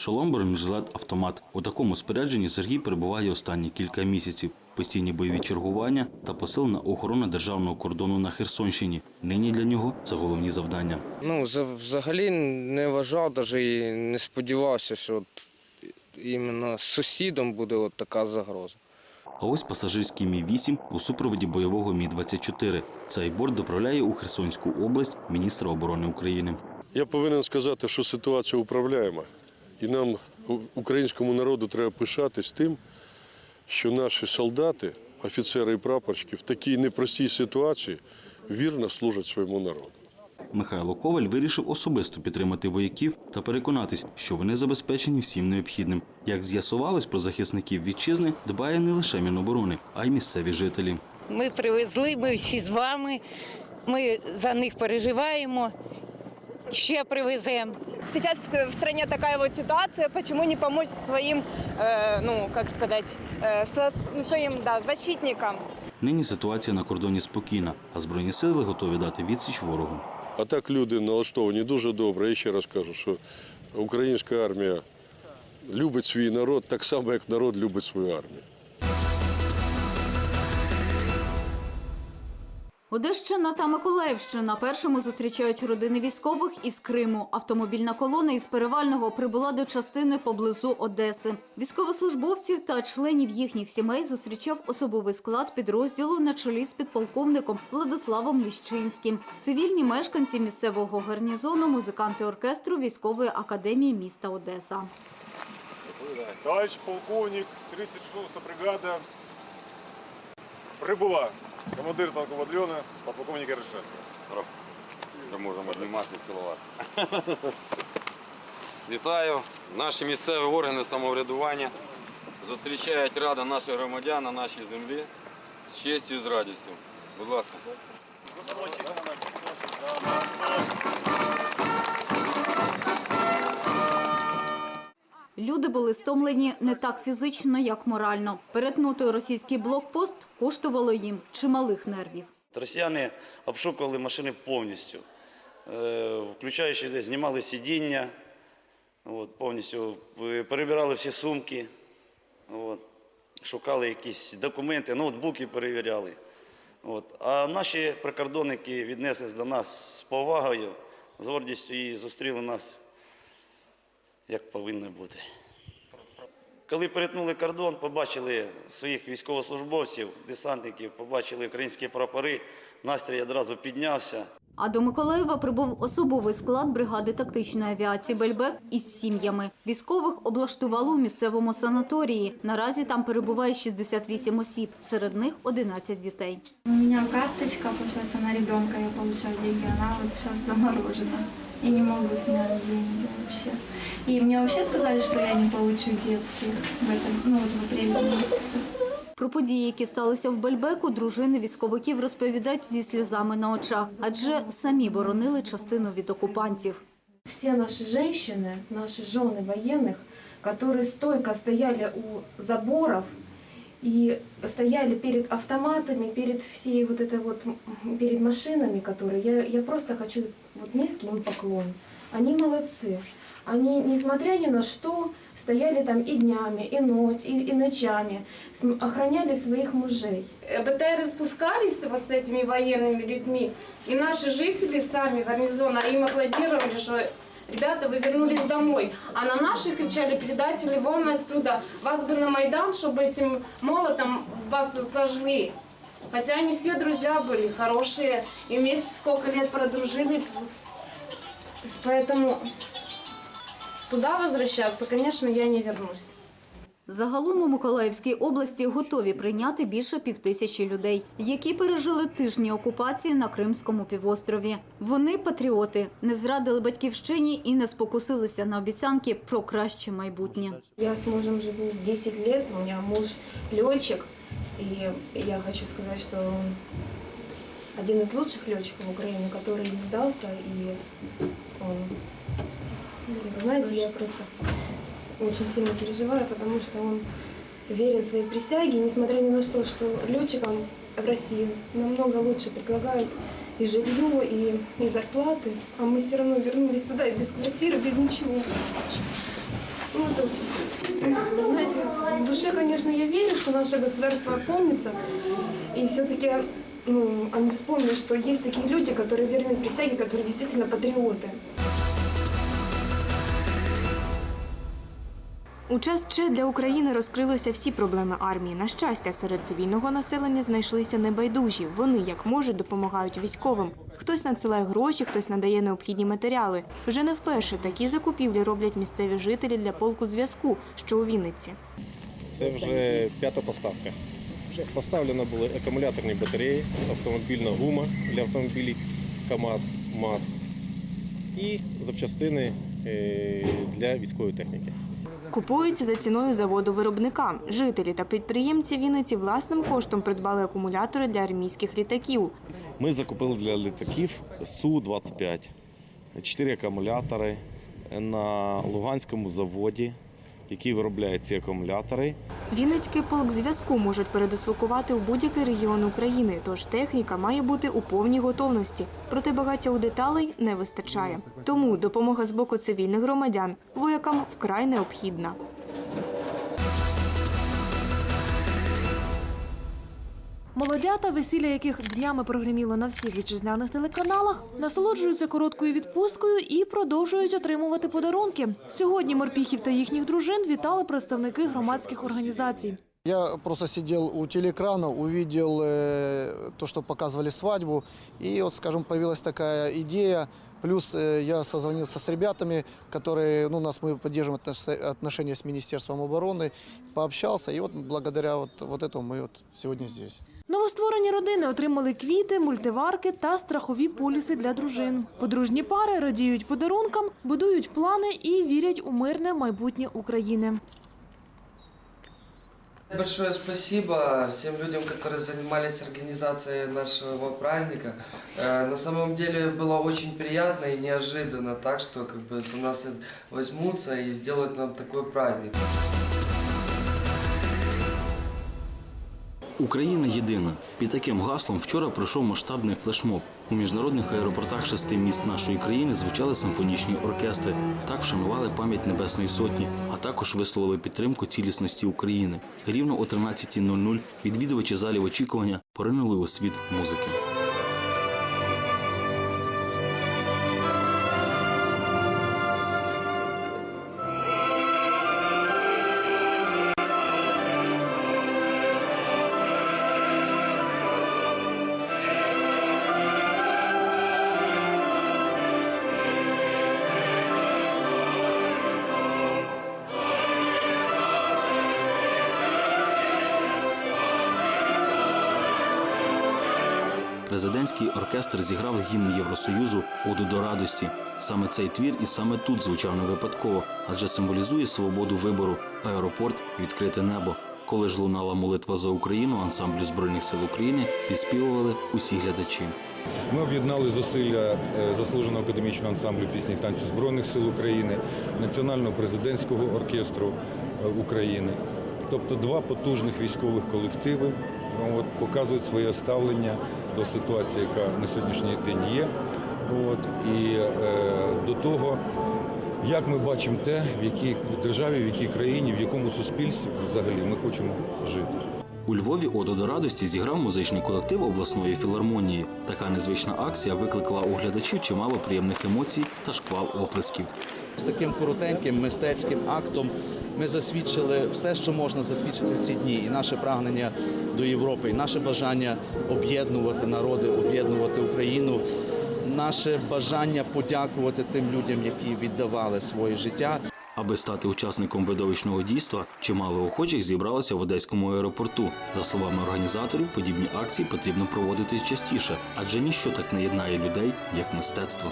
Шолом, бронежилет, автомат. У такому спорядженні Сергій перебуває останні кілька місяців. Постійні бойові чергування та посилена охорона державного кордону на Херсонщині. Нині для нього це головні завдання. Ну, за- взагалі не вважав навіть і не сподівався, що от іменно з сусідом буде от така загроза. А ось пасажирський Мі-8 у супроводі бойового Мі-24. Цей борт доправляє у Херсонську область міністра оборони України. Я повинен сказати, що ситуація управляєма. І нам, українському народу, треба пишатись тим, що наші солдати, офіцери і прапорщики в такій непростій ситуації вірно служать своєму народу. Михайло Коваль вирішив особисто підтримати вояків та переконатись, що вони забезпечені всім необхідним. Як з'ясувалось про захисників вітчизни, дбає не лише Міноборони, а й місцеві жителі. Ми привезли, ми всі з вами. Ми за них переживаємо. Ще привеземо. Сейчас в стране такая вот ситуация, почему не помочь своим, э, ну, как сказать, э, со- ну, своим, да, защитникам. Нині ситуація на кордоні спокійна, а збройні сили готові дати відсіч ворогу. А так люди налаштовані дуже добре. Я ще раз кажу, що українська армія любить свій народ так само, як народ любить свою армію. Одещина та Миколаївщина першими зустрічають родини військових із Криму. Автомобільна колона із перевального прибула до частини поблизу Одеси. Військовослужбовців та членів їхніх сімей зустрічав особовий склад підрозділу на чолі з підполковником Владиславом Ліщинським. Цивільні мешканці місцевого гарнізону, музиканти оркестру військової академії міста Одеса. Товарищ полковник, 36-та бригада прибула. Командир танкового батальйону, подполковник Ярошенко. Ми можемо обніматися і цілуватися. Вітаю! Наші місцеві органи самоврядування зустрічають рада наших громадян на нашій землі з честю і з радістю. Будь ласка. Люди були стомлені не так фізично, як морально. Перетнути російський блокпост коштувало їм чималих нервів. Росіяни обшукували машини повністю, Е, включаючи знімали сидіння, повністю е, перебирали всі сумки, шукали якісь документи, ноутбуки перевіряли. А наші прикордонники віднеслись до нас з повагою, з гордістю і зустріли нас, як повинно бути. Коли перетнули кордон, побачили своїх військовослужбовців, десантників, побачили українські прапори, настрій одразу піднявся. А до Миколаєва прибув особовий склад бригади тактичної авіації «Бельбек» із сім'ями. Військових облаштували у місцевому санаторії. Наразі там перебуває 68 осіб, серед них 11 дітей. У меня карточка, получается, на ребенка я получаю деньги, она вот сейчас заморожена. Я не могу снять деньги вообще. И мне вообще сказали, что я не получу детских в этом, ну вот в апреле месяце. Про події, які сталися в Бельбеку, дружини військовиків розповідають зі сльозами на очах, адже самі боронили частину від окупантів. все наши женщины, наши жены военных, которые стойко стояли у заборов И стояли перед автоматами, перед всей вот этой вот, перед машинами, которые, я, я просто хочу вот низкий им поклон. Они молодцы. Они, несмотря ни на что, стояли там и днями, и, ночь, и, и ночами, охраняли своих мужей. БТРы спускались вот с этими военными людьми, и наши жители сами гарнизона им аплодировали, что ребята, вы вернулись домой. А на наших кричали предатели, вон отсюда, вас бы на Майдан, чтобы этим молотом вас сожгли. Хотя они все друзья были, хорошие, и вместе сколько лет продружили. Поэтому туда возвращаться, конечно, я не вернусь. Загалом у Миколаївській області готові прийняти більше півтисячі людей, які пережили тижні окупації на Кримському півострові. Вони патріоти, не зрадили батьківщині і не спокусилися на обіцянки про краще майбутнє. Я с мужем живу 10 лет, у меня муж летчик, и я хочу сказать, что он один из лучших летчиков Украины, который не сдался, и он, вы знаете, я просто Очень сильно переживаю, потому что он верен своей присяге, несмотря ни на что, что летчикам в России намного лучше предлагают и жилье, и, и зарплаты, а мы все равно вернулись сюда и без квартиры, без ничего. круто учить. Вы знаете, в душе, конечно, я верю, что наше государство опомнится. И все-таки ну, они вспомнят, что есть такие люди, которые верны присяге, которые действительно патриоты. У час Че для України розкрилися всі проблеми армії. На щастя, серед цивільного населення знайшлися небайдужі. Вони як можуть допомагають військовим. Хтось надсилає гроші, хтось надає необхідні матеріали. Вже не вперше такі закупівлі роблять місцеві жителі для полку зв'язку, що у Вінниці. Це вже п'ята поставка. Поставлено були акумуляторні батареї, автомобільна гума для автомобілів КАМАЗ, МАЗ і запчастини е, для військової техніки. Купують за ціною заводу виробника. Жителі та підприємці Вінниці власним коштом придбали акумулятори для армійських літаків. Ми закупили для літаків Су-25, чотири акумулятори на Луганському заводі, який виробляє ці акумулятори. Вінницький полк зв'язку можуть передислокувати у будь-який регіон України, тож техніка має бути у повній готовності. Проте багатьох деталей не вистачає. Тому допомога з боку цивільних громадян воякам вкрай необхідна. Молодята, весілля яких днями прогреміло на всіх вітчизняних телеканалах, насолоджуються короткою відпусткою і продовжують отримувати подарунки. Сьогодні морпіхів та їхніх дружин вітали представники громадських організацій. Я просто сидел у телеэкрана, увидел э, то, что показывали свадьбу, и вот, скажем, появилась такая идея. Плюс э, я созвонился с ребятами, которые, ну, у нас мы поддерживаем отнош- отношения с Министерством обороны, пообщался, и вот благодаря вот, вот этому мы вот сегодня здесь. Новостворені родини отримали квіти, мультиварки та страхові поліси для дружин. Подружні пари радіють подарункам, будують плани і вірять у мирне майбутнє України. Большое спасибо всем людям, которые занимались организацией нашего праздника. Э, На самом деле было очень приятно и неожиданно, так что как бы за нас возьмутся и сделают нам такой праздник. Україна єдина. Під таким гаслом вчора пройшов масштабний флешмоб. У міжнародних аеропортах шести міст нашої країни звучали симфонічні оркестри. Так вшанували пам'ять Небесної Сотні, а також висловили підтримку цілісності України. Рівно о 13.00 відвідувачі залів очікування поринули у світ музики. Президентський оркестр зіграв гімн Євросоюзу Оду до радості. Саме цей твір і саме тут звучав не випадково, адже символізує свободу вибору, аеропорт, відкрите небо. Коли ж лунала молитва за Україну ансамблю збройних сил України, підспівували усі глядачі. Ми об'єднали зусилля е, заслуженого академічного ансамблю пісні танцю Збройних сил України, Національного президентського оркестру е, України. Тобто два потужних військових колективи от, показують своє ставлення до ситуації, яка на сьогоднішній день є. От, і е, до того, як ми бачимо те, в якій державі, в якій країні, в якому суспільстві взагалі ми хочемо жити. У Львові «Оду до радості зіграв музичний колектив обласної філармонії. Така незвична акція викликала у глядачів чимало приємних емоцій та шквал оплесків. З таким коротеньким мистецьким актом ми засвідчили все, що можна засвідчити в ці дні, і наше прагнення до Європи, і наше бажання об'єднувати народи, об'єднувати Україну, наше бажання подякувати тим людям, які віддавали своє життя. Аби стати учасником видовищного дійства, чимало охочих зібралося в одеському аеропорту. За словами організаторів, подібні акції потрібно проводити частіше, адже ніщо так не єднає людей, як мистецтво.